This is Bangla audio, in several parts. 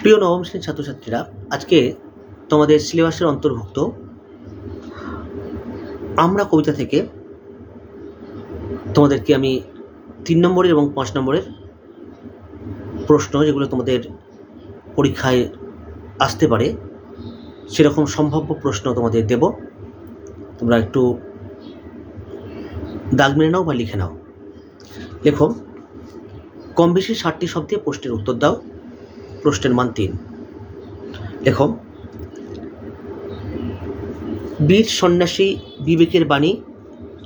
প্রিয় নবম শ্রেণির ছাত্রছাত্রীরা, আজকে তোমাদের সিলেবাসের অন্তর্ভুক্ত। আমরা কবিতা থেকে তোমাদেরকে আমি তিন নম্বরের এবং পাঁচ নম্বরের প্রশ্ন যেগুলো তোমাদের পরীক্ষায় আসতে পারে, সেরকম সম্ভাব্য প্রশ্ন তোমাদের দেব। তোমরা একটু দাগ মেরে নাও বা লিখে নাও। লেখো কম বেশি ষাটটি শব্দে প্রশ্নের উত্তর দাও। প্রশ্নের মান তিন। দেখো, বীর সন্ন্যাসী বিবেকের বাণী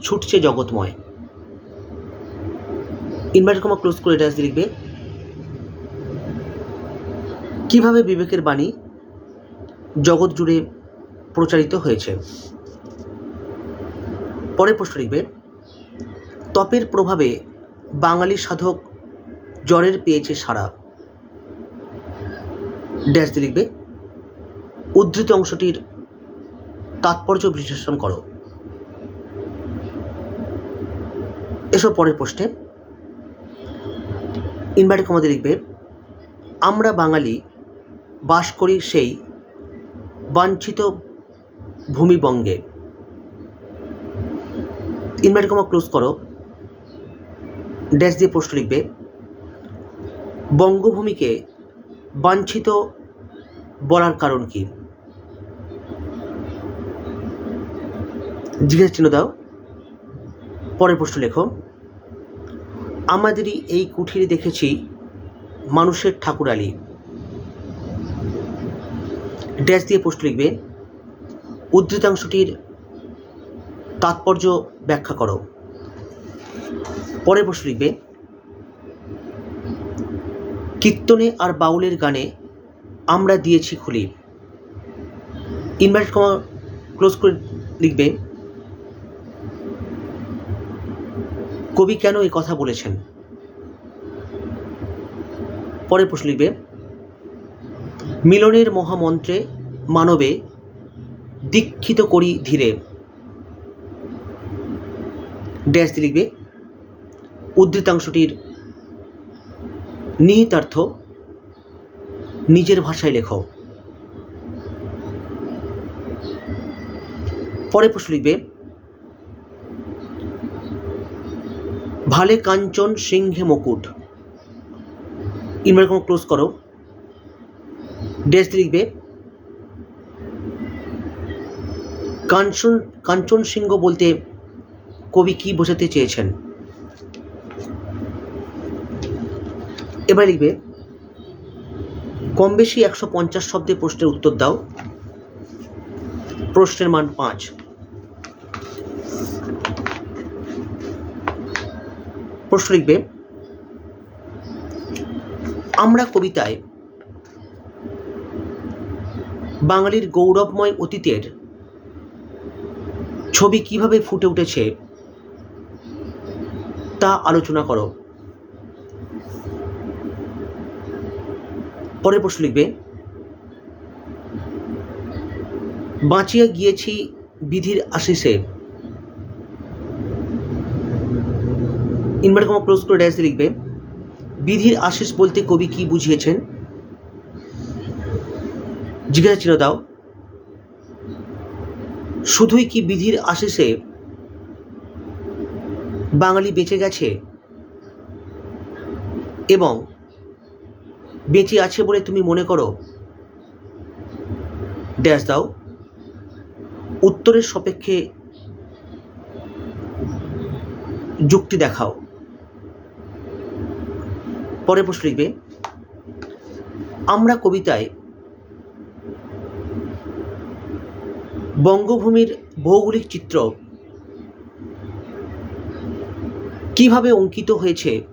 ছুটছে জগৎময়। ইনভার্টার কমা ক্লোজ করে এটা লিখবে, কীভাবে বিবেকের বাণী জগৎ জুড়ে প্রচারিত হয়েছে? পরের প্রশ্ন লিখবে, তপের প্রভাবে বাঙালি সাধক জ্বরের পেয়েছে সারা। ড্যাশ দিয়ে লিখবে, উদ্ধৃত অংশটির তাৎপর্য বিশ্লেষণ করো। এসব পরের প্রশ্নে। ইনভার্টে কমাতে লিখবে, আমরা বাঙালি বাস করি সেই বাঞ্ছিত ভূমিবঙ্গে। ইনভার্টে কমা ক্লোজ করো। ড্যাশ দিয়ে প্রশ্ন লিখবে, বঙ্গভূমিকে বাঞ্ছিত বলার কারণ কি? জিজ্ঞাসা চিহ্ন দাও। পরের প্রশ্ন লেখো। আমাদেরই এই কুঠিরে দেখেছি মানুষের ঠাকুরালি ড্যাশ দিয়ে প্রশ্ন লিখবে, উদ্ধৃতাংশটির তাৎপর্য ব্যাখ্যা করো। পরের প্রশ্ন লিখবে কীর্তনে আর বাউলের গানে আমরা দিয়েছি খুলি। ইনভার্ট কমা ক্লোজ করে লিখবে, কবি কেন এই কথা বলেছেন? পরের প্রশ্ন লিখবে, মিলনের মহামন্ত্রে মানবে, দীক্ষিত করি ধীরে। ড্যাশ লিখবে, উদ্ধৃতাংশটির নিহিতার্থ নিজের ভাষায় লেখো। পরে প্রশ্ন লিখবে, ভালে কাঞ্চন সিংহে মুকুট। ইনভার্ট ক্লোজ করো। ড্যাশ লিখবে, কাঞ্চন কাঞ্চন সিংহ বলতে কবি কি বোঝাতে চেয়েছেন? এবার লিখবে কম বেশি একশো পঞ্চাশ শব্দে প্রশ্নের উত্তর দাও। প্রশ্নের মান পাঁচ। প্রশ্ন লিখবে, আমরা কবিতায় বাঙালির গৌরবময় অতীতের ছবি কীভাবে ফুটে উঠেছে তা আলোচনা করো। পরের প্রশ্ন লিখবে, বাঁচিয়া গিয়েছি বিধির আশিসে ইনভার্ট কমা ক্লোজ করে ড্যাশ লিখবে, বিধির আশিস বলতে কবি কি বুঝিয়েছেন? জিজ্ঞাসা চিহ্ন দাও। শুধুই কি বিধির আশিসে বাঙালি বেঁচে গেছে? এবং বেঁচে আছে বলে তুমি মনে করো? ড্যাশ দাও। উত্তরের সাপেক্ষে যুক্তি দেখাও। পরে প্রশ্ন লিখবে, আমরা কবিতায় বঙ্গভূমির ভৌগোলিক চিত্র কীভাবে অঙ্কিত হয়েছে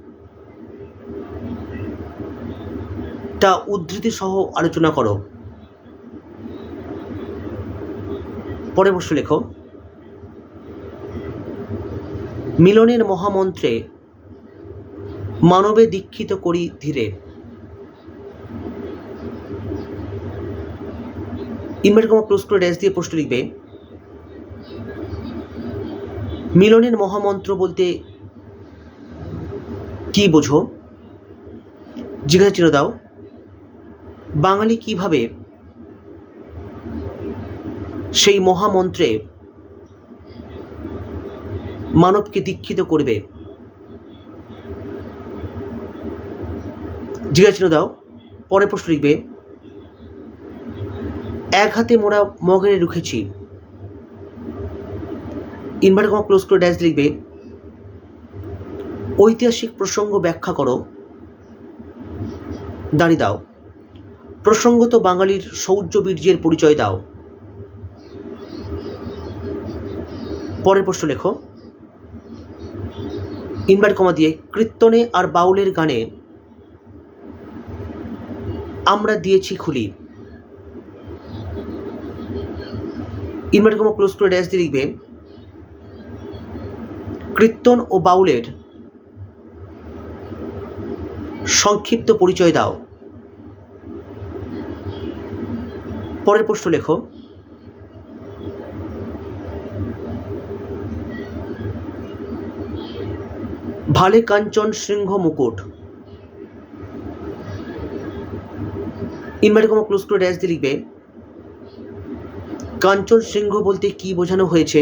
তা উদ্ধৃতি সহ আলোচনা করো। পরে প্রশ্ন লেখো। মিলনের মহামন্ত্রে মানবে দীক্ষিত করি ধীরে। ইনভার্ট ক্লোজ করে ড্যাশ দিয়ে প্রশ্ন লিখবে। মিলনের মহামন্ত্র বলতে কি বোঝো? জিজ্ঞাসা চিহ্ন দাও। বাঙালি কীভাবে সেই মহামন্ত্রে মানবকে দীক্ষিত করবে? জিজ্ঞাসা দাও পরে প্রশ্ন লিখবে, এক হাতে মোড়া মগেরে রুখেছি। ইনভার্টার কমা ক্লোজ করে ড্যাশ লিখবে, ঐতিহাসিক প্রসঙ্গ ব্যাখ্যা করো। দাঁড়িয়ে দাও। প্রসঙ্গত বাঙালির শৌর্য বীর্যের পরিচয় দাও। পরের প্রশ্ন লেখো। ইনভার্ট কমা দিয়ে কীর্তনে আর বাউলের গানে আমরা দিয়েছি খুলি। ইনভার্ট কমা ক্লোজ করে ড্যাশ দিয়ে লিখবে, কীর্তন ও বাউলের সংক্ষিপ্ত পরিচয় দাও। পরের প্রশ্ন লেখো। ভালে কাঞ্চন সিংহ মুকুট। ইনভার্টার কমা ক্লোজ করে ড্যাশ দিয়ে লিখবে, কাঞ্চন সিংহ বলতে কি বোঝানো হয়েছে?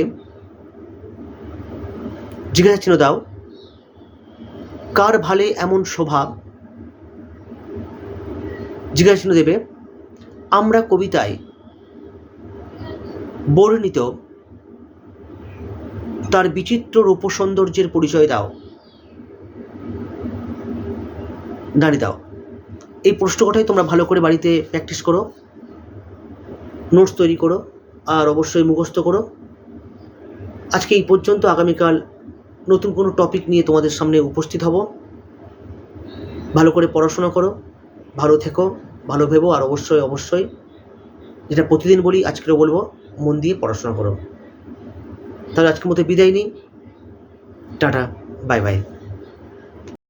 জিজ্ঞাসা চিহ্ন দাও। কার ভালে এমন শোভা জিজ্ঞাসা চিহ্ন দেবে আমরা কবিতায় বর্ণিত তার বিচিত্র রূপ সৌন্দর্যের পরিচয় দাও। দাঁড়িয়ে দাও। এই প্রশ্ন কটাই তোমরা ভালো করে বাড়িতে প্র্যাকটিস করো নোটস তৈরি করো, আর অবশ্যই মুখস্থ করো। আজকে এই পর্যন্ত আগামীকাল নতুন কোনো টপিক নিয়ে তোমাদের সামনে উপস্থিত হব। ভালো করে পড়াশোনা করো, ভালো থেকো। ভালো ভেবো আর অবশ্যই অবশ্যই যেটা প্রতিদিন বলি আজকেও বলব, মন দিয়ে পড়াশোনা করো। তাহলে আজকের মতো বিদায় নিই। Tata, bye bye.